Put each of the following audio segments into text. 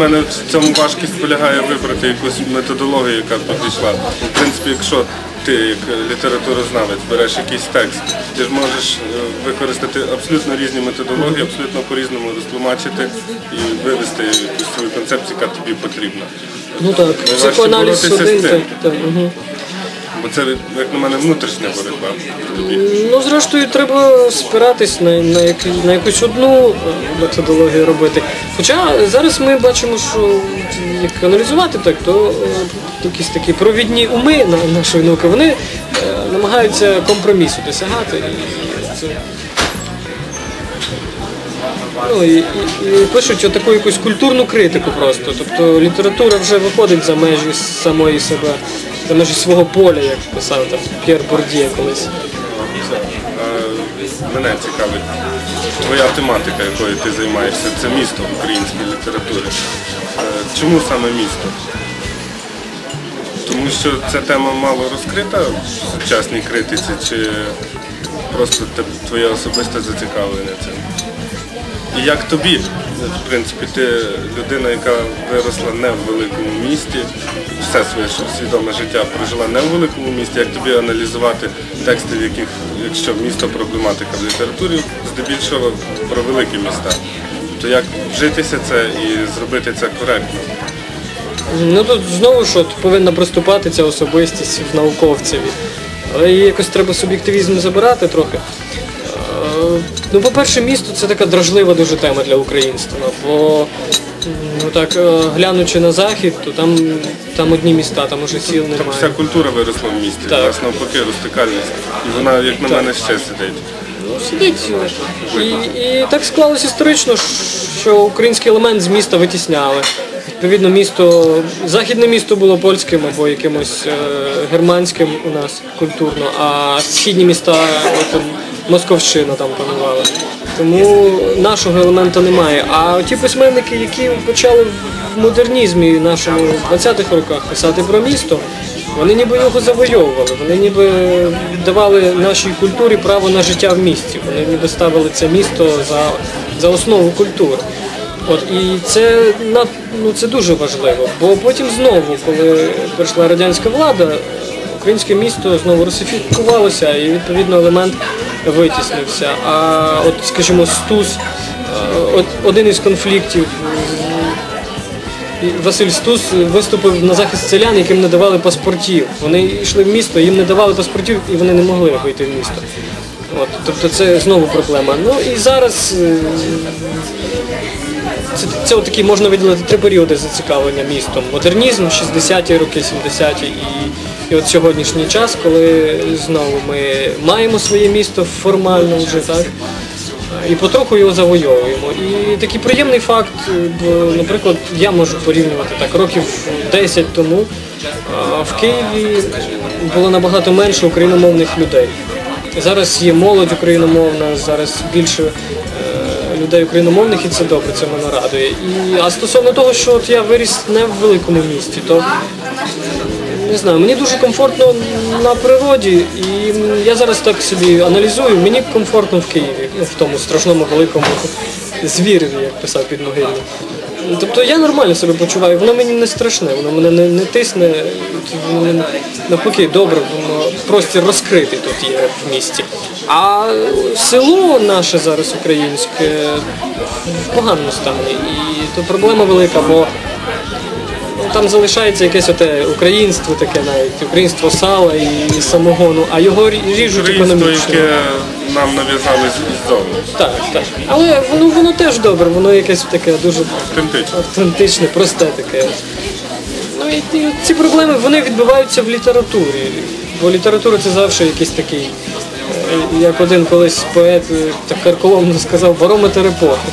мене в цьому важкість полягає вибрати якусь методологію, яка б підійшла. В принципі, якщо ти як літературознавець береш якийсь текст, ти ж можеш е, використати абсолютно різні методології, абсолютно по-різному розтлумачити і вивести якусь свою концепцію, яка тобі потрібна. Ну так, психоаналіз один. угу. Бо це, як на мене, внутрішня боротьба. Ну, зрештою, треба спиратись на, на, як, на якусь одну е, методологію робити. Хоча зараз ми бачимо, що як аналізувати так, то е, якісь такі провідні уми на- нашої науки, вони е, намагаються компромісу досягати. І це, Ну, і, і, і пишуть отаку якусь культурну критику просто. Тобто література вже виходить за межі самої себе, за межі свого поля, як писав там П'єр Бордіє колись. Мене цікавить твоя тематика, якою ти займаєшся, це місто в українській літературі. Е, Чому саме місто? Тому що ця тема мало розкрита в сучасній критиці, чи просто твоє особисте зацікавлення цим? І як тобі, в принципі, ти людина, яка виросла не в великому місті, все своє свідоме життя прожила не в великому місті, як тобі аналізувати тексти, в яких, якщо місто проблематика в літературі, здебільшого про великі міста. То як вжитися це і зробити це коректно? Ну тут знову ж повинна проступати ця особистість в науковцеві. Але якось треба суб'єктивізм забирати трохи. Ну, по-перше, місто це така дражлива дуже тема для українства. Бо ну так, е, глянучи на захід, то там, там одні міста, там уже сіл немає. Вся культура виросла в місті, Так. нас навпаки розтикальність. І вона, як на мене, ще сидить. Ну, сидить. І, і так склалось історично, що український елемент з міста витісняли. Відповідно, місто, західне місто було польським або якимось е, германським у нас культурно, а східні міста от, Московщина там панувала. Тому нашого елемента немає. А ті письменники, які почали в модернізмі нашому в 20-х роках писати про місто, вони ніби його завойовували, вони ніби давали нашій культурі право на життя в місті. Вони ніби ставили це місто за, за основу культури. От і це ну це дуже важливо. Бо потім знову, коли прийшла радянська влада, українське місто знову русифікувалося і відповідно елемент витіснився. А от, скажімо, Стус, е, от один із конфліктів Василь Стус виступив на захист селян, яким не давали паспортів. Вони йшли в місто, їм не давали паспортів, і вони не могли вийти в місто. От, тобто це знову проблема. Ну і зараз е, це, це такі можна виділити три періоди зацікавлення містом. Модернізм, 60-ті роки, 70-ті і, і от сьогоднішній час, коли знову ми маємо своє місто формально вже так. І потроху його завойовуємо. І такий приємний факт, бо, наприклад, я можу порівнювати так, років 10 тому в Києві було набагато менше україномовних людей. Зараз є молодь україномовна, зараз більше е, людей україномовних, і це добре, це мене радує. І, а стосовно того, що от я виріс не в великому місті, то не знаю, мені дуже комфортно на природі, і я зараз так собі аналізую, мені комфортно в Києві, ну, в тому страшному великому звіреві, як писав підмогильник. Тобто я нормально себе почуваю, воно мені не страшне, воно мене не, не тисне, навпаки добре, воно простір розкритий тут є в місті. А село наше зараз українське в поганому стані. І то проблема велика, бо там залишається якесь оте українство таке навіть, українство сала і самогону, а його ріжуть економічно. яке нам нав'язали ззовні. Так, так. Але воно, воно теж добре, воно якесь таке дуже Автентично. автентичне, просте таке. Ну і, і ці проблеми вони відбуваються в літературі. Бо література це завжди якийсь такий, е, як один колись поет е, так карколомно сказав, барометр епохи.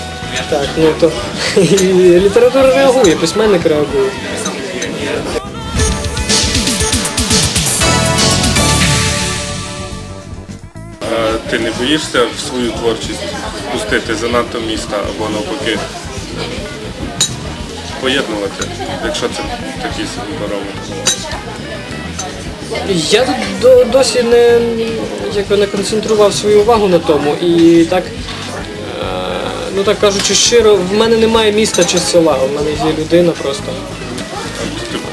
Так, ну то література реагує, письменник реагує. Ти не боїшся в свою творчість пустити занадто міста або навпаки поєднувати, якщо це собі барометр. Я тут досі не, якби не концентрував свою увагу на тому і так е, ну так кажучи щиро, в мене немає міста чи села, в мене є людина просто.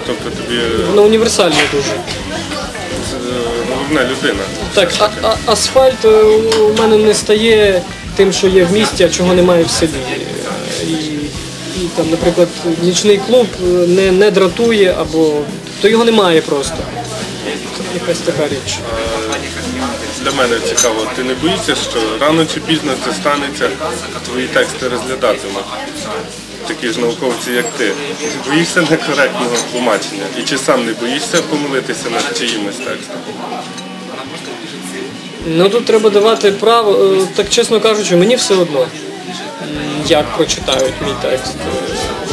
Тобто тобі Вона універсальна дуже. е, головна людина. Так, а, а, асфальт е, у мене не стає тим, що є в місті, а чого немає в селі. Е, І, і там, наприклад, нічний клуб е, не, не дратує або то його немає просто. Якась така річ. Для мене цікаво, ти не боїшся, що рано чи пізно це станеться, твої тексти розглядатимуть. Такі ж науковці, як ти. Чи боїшся некоректного тлумачення? І чи сам не боїшся помилитися над чиїмось текстом? Ну тут треба давати право, е, так чесно кажучи, мені все одно, як прочитають мій текст.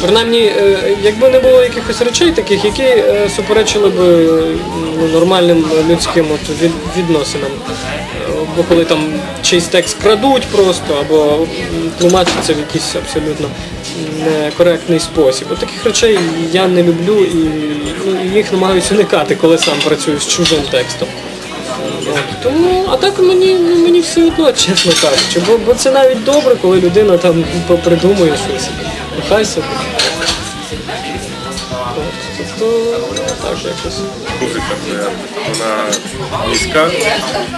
Принаймні, е, якби не було якихось речей таких, які е, суперечили б ну, нормальним людським от, відносинам. Бо коли там чийсь текст крадуть просто, або м, тлумачаться в якийсь абсолютно некоректний спосіб. От таких речей я не люблю і ну, їх намагаюся уникати, коли сам працюю з чужим текстом. Тому, а так мені, ну, мені все одно, чесно кажучи, бо, бо це навіть добре, коли людина там попридумує щось. Нехай Тобто так якось. Музика твоя, вона міська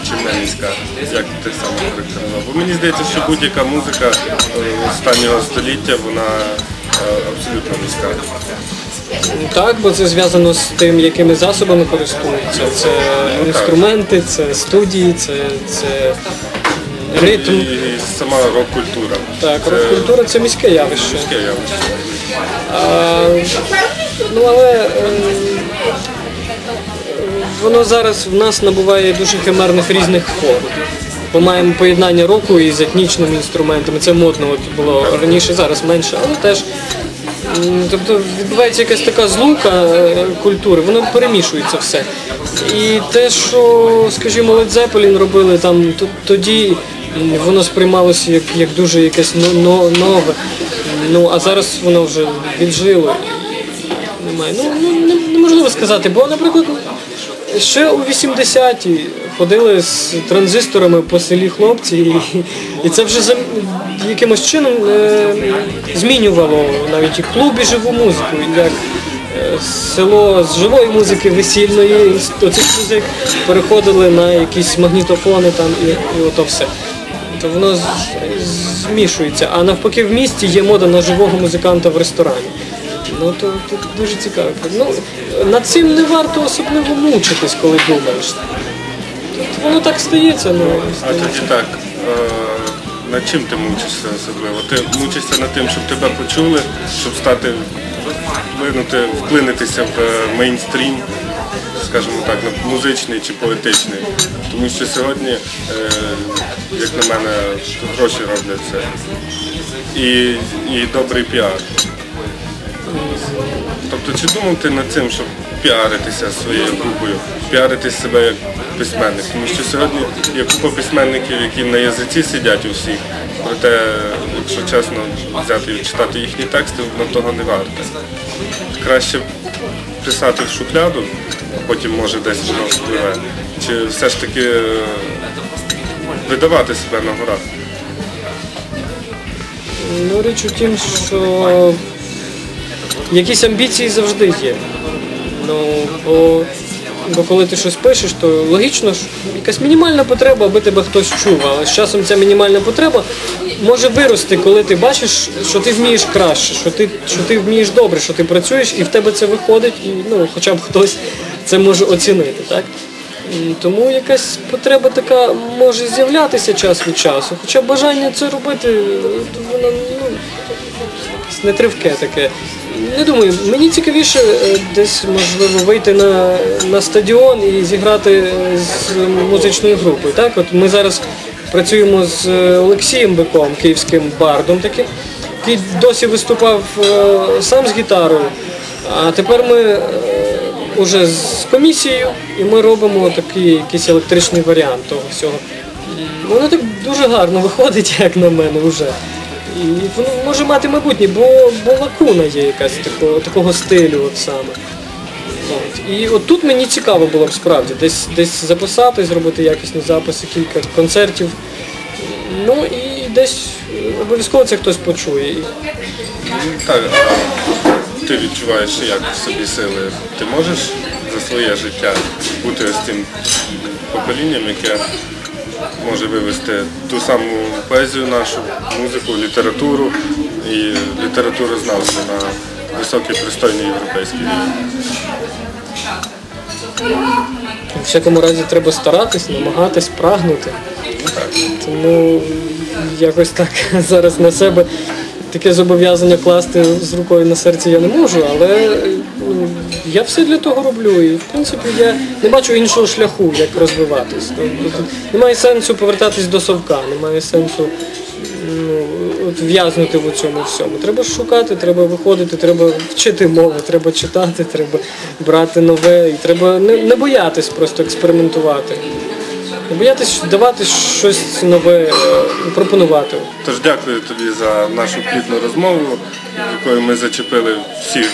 чи не міська? Як ти сам характеризував? Бо мені здається, що будь-яка музика е, останнього століття, вона е, абсолютно міська. Так, бо це зв'язано з тим, якими засобами користуються. Це інструменти, це студії, це, це ритм. І сама рок-культура. Так, рок-культура це міське явище. міське явище. А, ну але е, воно зараз в нас набуває дуже химерних різних форм. Бо маємо поєднання року із етнічними інструментами. Це модно от було раніше, зараз менше, але теж. Тобто відбувається якась така злука е, культури, воно перемішується все. І те, що, скажімо, Led Zeppelin робили там тоді, воно сприймалося як, як дуже якесь но- но- нове. Ну а зараз воно вже віджило немає. Ну, ну не- неможливо сказати, бо, наприклад, ще у 80-ті ходили з транзисторами по селі хлопці, і, і це вже зам- якимось чином е, змінювало навіть і в клубі живу музику, як е, село з живої музики весільної, оцих музик переходили на якісь магнітофони там і, і ото все. То воно змішується. А навпаки, в місті є мода на живого музиканта в ресторані. Ну то, то дуже цікаво. Ну, над цим не варто особливо мучитись, коли думаєш. Воно так стається, ну А тоді так, е, над чим ти мучишся особливо? Ти мучишся над тим, щоб тебе почули, щоб стати вплинути, вклинитися в е, мейнстрім, скажімо так, на музичний чи поетичний. Тому що сьогодні, е, як на мене, гроші роблять це. І, і добрий піар. Тобто, чи думав ти над цим, щоб піаритися своєю групою, піарити себе як письменник? Тому що сьогодні є купа письменників, які на язиці сидять у всіх. Проте, якщо чесно взяти і читати їхні тексти, воно того не варте. Краще писати в шухляду, потім може десь воно впливе. Чи все ж таки е, видавати себе на горах? Ну, річ у тім, що якісь амбіції завжди є. Ну, бо, бо коли ти щось пишеш, то логічно ж якась мінімальна потреба, аби тебе хтось чув. Але з часом ця мінімальна потреба може вирости, коли ти бачиш, що ти вмієш краще, що ти, що ти вмієш добре, що ти працюєш, і в тебе це виходить, і ну, хоча б хтось це може оцінити. Так? Тому якась потреба така може з'являтися час від часу. Хоча бажання це робити, воно ну, нетривке таке. Не думаю, мені цікавіше е, десь можливо вийти на, на стадіон і зіграти е, з музичною групою. Так, от ми зараз працюємо з е, Олексієм Биком, київським бардом таким, який досі виступав сам з гітарою. А тепер ми уже з комісією, і ми робимо такий якийсь електричний варіант того всього. Воно так дуже гарно виходить, як на мене, вже. І воно може мати майбутнє, бо, бо лакуна є якась такого, такого стилю от саме. От. І от тут мені цікаво було б справді десь, десь записати, зробити якісні записи, кілька концертів. Ну і десь обов'язково це хтось почує. Ну, Так, ти відчуваєш як в собі сили? Ти можеш за своє життя бути ось тим поколінням, яке може вивести ту саму поезію нашу, музику, літературу і літературознавство на високий пристойний європейський рівень. в всякому разі треба старатись, намагатись, прагнути. Ну, так. Тому якось так зараз на себе таке зобов'язання класти з рукою на серці я не можу, але я все для того роблю. І в принципі я не бачу іншого шляху, як розвиватись. Тобто, немає сенсу повертатись до совка, немає сенсу ну, от в'язнути в цьому всьому. Треба шукати, треба виходити, треба вчити мови, треба читати, треба брати нове, і треба не, не боятись просто експериментувати. Не боятись давати щось нове, е, пропонувати. Тож дякую тобі за нашу плідну розмову, якою ми зачепили всі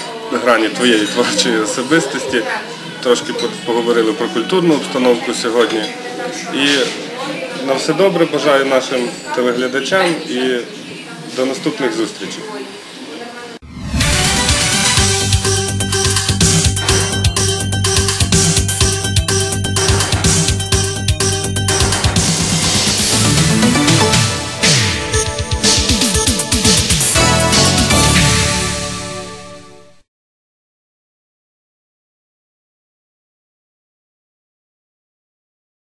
грані твоєї творчої особистості. Трошки поговорили про культурну обстановку сьогодні. І на все добре бажаю нашим телеглядачам і до наступних зустрічей.